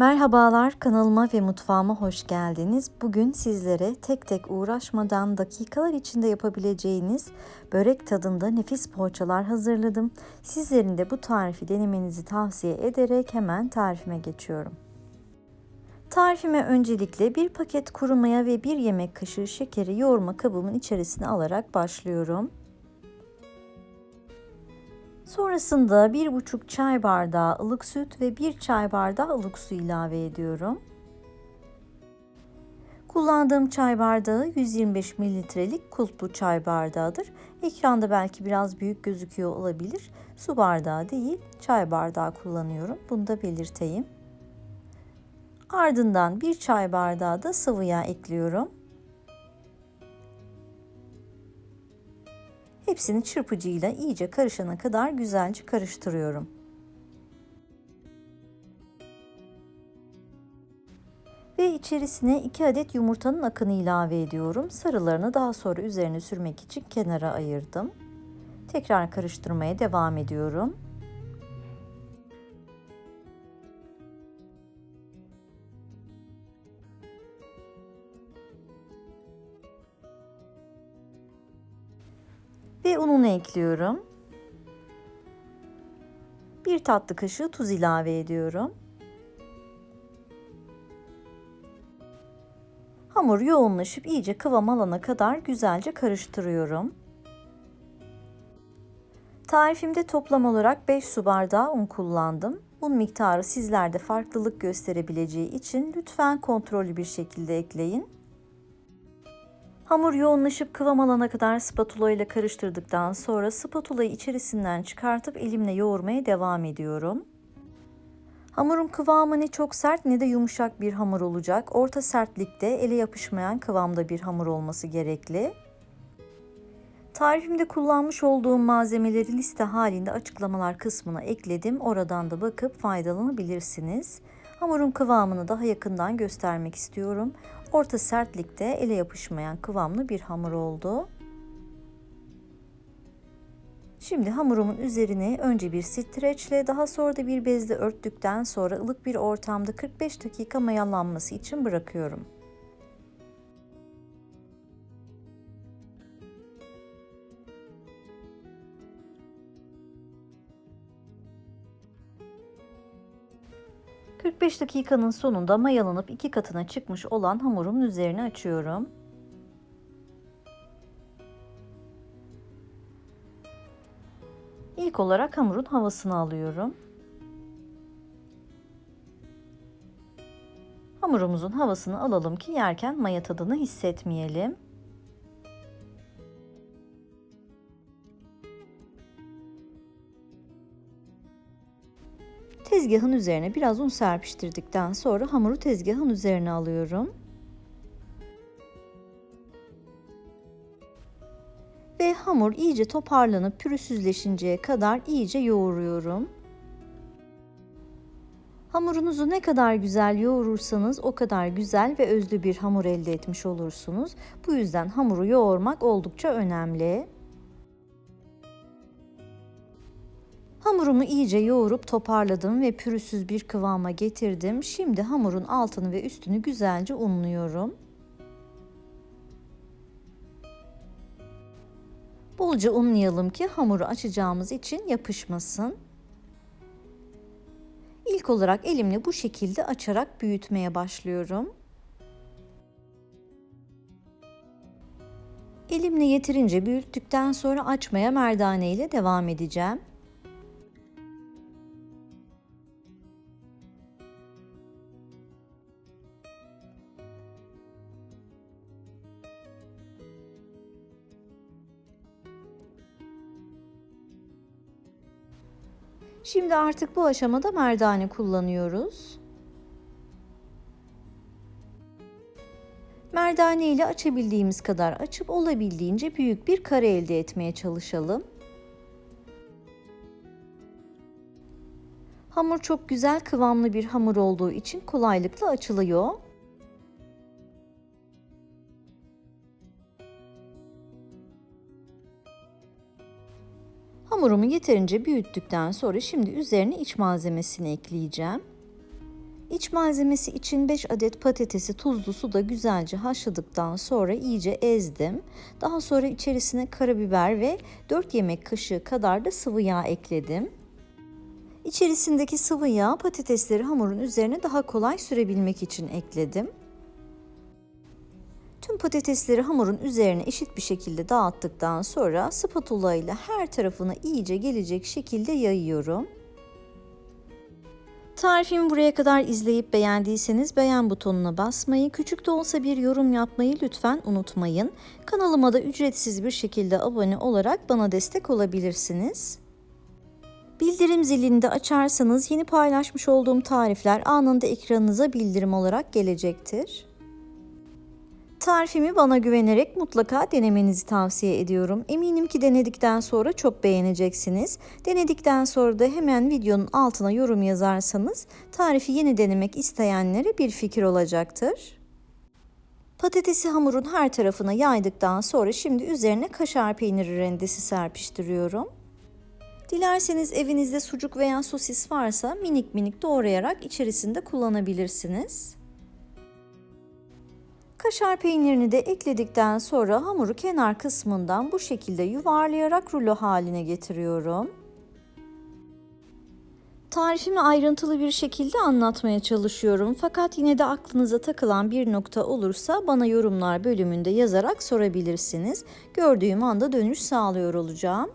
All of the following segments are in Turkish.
Merhabalar kanalıma ve mutfağıma hoş geldiniz. Bugün sizlere tek tek uğraşmadan dakikalar içinde yapabileceğiniz börek tadında nefis poğaçalar hazırladım. Sizlerin de bu tarifi denemenizi tavsiye ederek hemen tarifime geçiyorum. Tarifime öncelikle bir paket kuru maya ve bir yemek kaşığı şekeri yoğurma kabımın içerisine alarak başlıyorum. Sonrasında 1,5 çay bardağı ılık süt ve 1 çay bardağı ılık su ilave ediyorum. Kullandığım çay bardağı 125 mililitrelik kulplu çay bardağıdır. Ekranda belki biraz büyük gözüküyor olabilir. Su bardağı değil, çay bardağı kullanıyorum. Bunu da belirteyim. Ardından 1 çay bardağı da sıvı yağ ekliyorum. Hepsini çırpıcıyla iyice karışana kadar güzelce karıştırıyorum. Ve içerisine 2 adet yumurtanın akını ilave ediyorum. Sarılarını daha sonra üzerine sürmek için kenara ayırdım. Tekrar karıştırmaya devam ediyorum. Ve ununu ekliyorum. Bir tatlı kaşığı tuz ilave ediyorum. Hamur yoğunlaşıp iyice kıvam alana kadar güzelce karıştırıyorum. Tarifimde toplam olarak 5 su bardağı un kullandım. Un miktarı sizlerde farklılık gösterebileceği için lütfen kontrollü bir şekilde ekleyin. Hamur yoğunlaşıp kıvam alana kadar spatula ile karıştırdıktan sonra spatulayı içerisinden çıkartıp elimle yoğurmaya devam ediyorum. Hamurun kıvamı ne çok sert ne de yumuşak bir hamur olacak. Orta sertlikte ele yapışmayan kıvamda bir hamur olması gerekli. Tarifimde kullanmış olduğum malzemeleri liste halinde açıklamalar kısmına ekledim. Oradan da bakıp faydalanabilirsiniz. Hamurun kıvamını daha yakından göstermek istiyorum. Orta sertlikte ele yapışmayan kıvamlı bir hamur oldu. Şimdi hamurumun üzerine önce bir streçle daha sonra da bir bezle örttükten sonra ılık bir ortamda 45 dakika mayalanması için bırakıyorum. 45 dakikanın sonunda mayalanıp iki katına çıkmış olan hamurumun üzerine açıyorum. İlk olarak hamurun havasını alıyorum. Hamurumuzun havasını alalım ki yerken maya tadını hissetmeyelim. Tezgahın üzerine biraz un serpiştirdikten sonra hamuru tezgahın üzerine alıyorum. Ve hamur iyice toparlanıp pürüzsüzleşinceye kadar iyice yoğuruyorum. Hamurunuzu ne kadar güzel yoğurursanız o kadar güzel ve özlü bir hamur elde etmiş olursunuz. Bu yüzden hamuru yoğurmak oldukça önemli. Hamurumu iyice yoğurup toparladım ve pürüzsüz bir kıvama getirdim. Şimdi hamurun altını ve üstünü güzelce unluyorum. Bolca unlayalım ki hamuru açacağımız için yapışmasın. İlk olarak elimle bu şekilde açarak büyütmeye başlıyorum. Elimle yeterince büyüttükten sonra açmaya merdane ile devam edeceğim. Şimdi artık bu aşamada merdane kullanıyoruz. Merdane ile açabildiğimiz kadar açıp olabildiğince büyük bir kare elde etmeye çalışalım. Hamur çok güzel kıvamlı bir hamur olduğu için kolaylıkla açılıyor. Hamurumu yeterince büyüttükten sonra şimdi üzerine iç malzemesini ekleyeceğim. İç malzemesi için 5 adet patatesi tuzlu suda güzelce haşladıktan sonra iyice ezdim. Daha sonra içerisine karabiber ve 4 yemek kaşığı kadar da sıvı yağ ekledim. İçerisindeki sıvı yağ patatesleri hamurun üzerine daha kolay sürebilmek için ekledim. Tüm patatesleri hamurun üzerine eşit bir şekilde dağıttıktan sonra spatula ile her tarafına iyice gelecek şekilde yayıyorum. Tarifimi buraya kadar izleyip beğendiyseniz beğen butonuna basmayı, küçük de olsa bir yorum yapmayı lütfen unutmayın. Kanalıma da ücretsiz bir şekilde abone olarak bana destek olabilirsiniz. Bildirim zilini de açarsanız yeni paylaşmış olduğum tarifler anında ekranınıza bildirim olarak gelecektir. Tarifimi bana güvenerek mutlaka denemenizi tavsiye ediyorum. Eminim ki denedikten sonra çok beğeneceksiniz. Denedikten sonra da hemen videonun altına yorum yazarsanız tarifi yeni denemek isteyenlere bir fikir olacaktır. Patatesi hamurun her tarafına yaydıktan sonra şimdi üzerine kaşar peyniri rendesi serpiştiriyorum. Dilerseniz evinizde sucuk veya sosis varsa minik minik doğrayarak içerisinde kullanabilirsiniz. Kaşar peynirini de ekledikten sonra hamuru kenar kısmından bu şekilde yuvarlayarak rulo haline getiriyorum. Tarifimi ayrıntılı bir şekilde anlatmaya çalışıyorum fakat yine de aklınıza takılan bir nokta olursa bana yorumlar bölümünde yazarak sorabilirsiniz. Gördüğüm anda dönüş sağlıyor olacağım.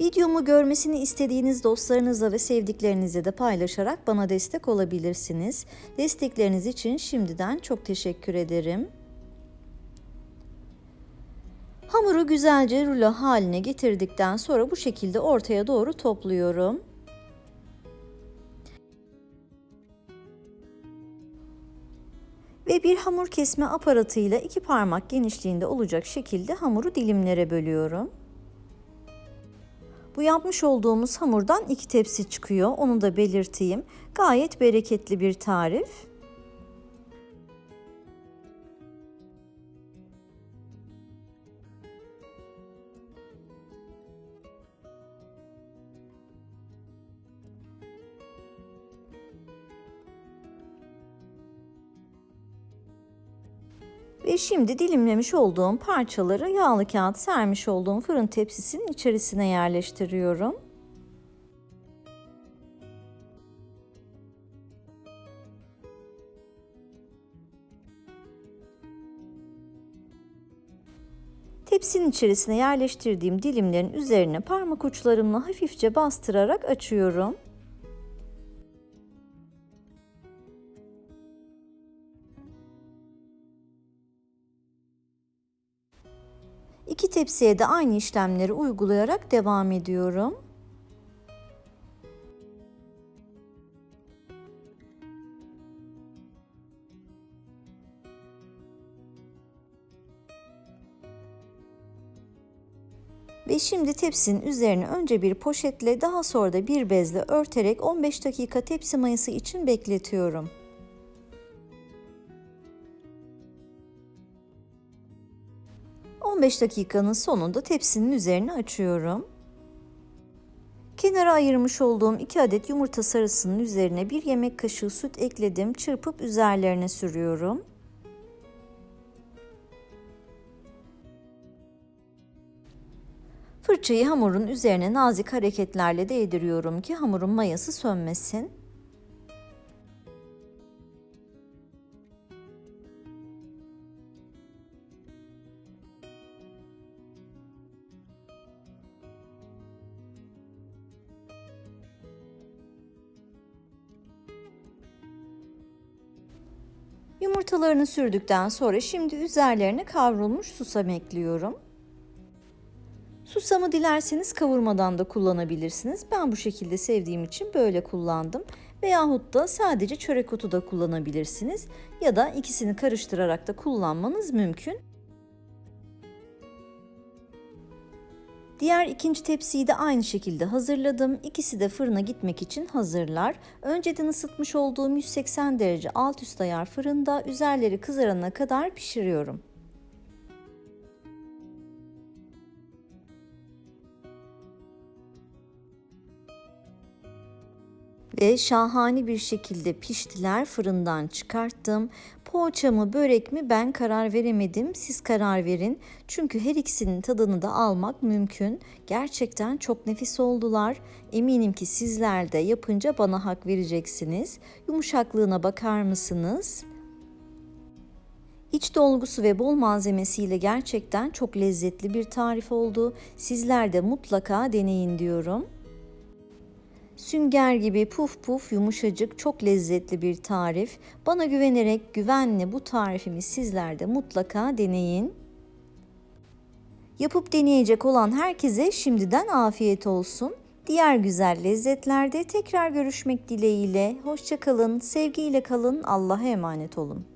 Videomu görmesini istediğiniz dostlarınızla ve sevdiklerinizle de paylaşarak bana destek olabilirsiniz. Destekleriniz için şimdiden çok teşekkür ederim. Hamuru güzelce rulo haline getirdikten sonra bu şekilde ortaya doğru topluyorum. Ve bir hamur kesme aparatıyla iki parmak genişliğinde olacak şekilde hamuru dilimlere bölüyorum. Bu yapmış olduğumuz hamurdan iki tepsi çıkıyor. Onu da belirteyim. Gayet bereketli bir tarif. Ve şimdi dilimlemiş olduğum parçaları yağlı kağıt sermiş olduğum fırın tepsisinin içerisine yerleştiriyorum. Tepsinin içerisine yerleştirdiğim dilimlerin üzerine parmak uçlarımla hafifçe bastırarak açıyorum. Tepsiye de aynı işlemleri uygulayarak devam ediyorum. Ve şimdi tepsinin üzerine önce bir poşetle daha sonra da bir bezle örterek 15 dakika tepsi mayası için bekletiyorum. 15 dakikanın sonunda tepsinin üzerine açıyorum. Kenara ayırmış olduğum 2 adet yumurta sarısının üzerine 1 yemek kaşığı süt ekledim. Çırpıp üzerlerine sürüyorum. Fırçayı hamurun üzerine nazik hareketlerle değdiriyorum ki hamurun mayası sönmesin. Yumurtalarını sürdükten sonra şimdi üzerlerine kavrulmuş susam ekliyorum. Susamı dilerseniz kavurmadan da kullanabilirsiniz. Ben bu şekilde sevdiğim için böyle kullandım. Veyahut da sadece çörek otu da kullanabilirsiniz. Ya da ikisini karıştırarak da kullanmanız mümkün. Diğer ikinci tepsiyi de aynı şekilde hazırladım. İkisi de fırına gitmek için hazırlar. Önceden ısıtmış olduğum 180 derece alt üst ayar fırında üzerleri kızarana kadar pişiriyorum. ve şahane bir şekilde piştiler. Fırından çıkarttım. Poğaça mı börek mi ben karar veremedim. Siz karar verin. Çünkü her ikisinin tadını da almak mümkün. Gerçekten çok nefis oldular. Eminim ki sizler de yapınca bana hak vereceksiniz. Yumuşaklığına bakar mısınız? İç dolgusu ve bol malzemesiyle gerçekten çok lezzetli bir tarif oldu. Sizler de mutlaka deneyin diyorum. Sünger gibi puf puf yumuşacık çok lezzetli bir tarif. Bana güvenerek güvenle bu tarifimi sizler de mutlaka deneyin. Yapıp deneyecek olan herkese şimdiden afiyet olsun. Diğer güzel lezzetlerde tekrar görüşmek dileğiyle. Hoşçakalın, sevgiyle kalın, Allah'a emanet olun.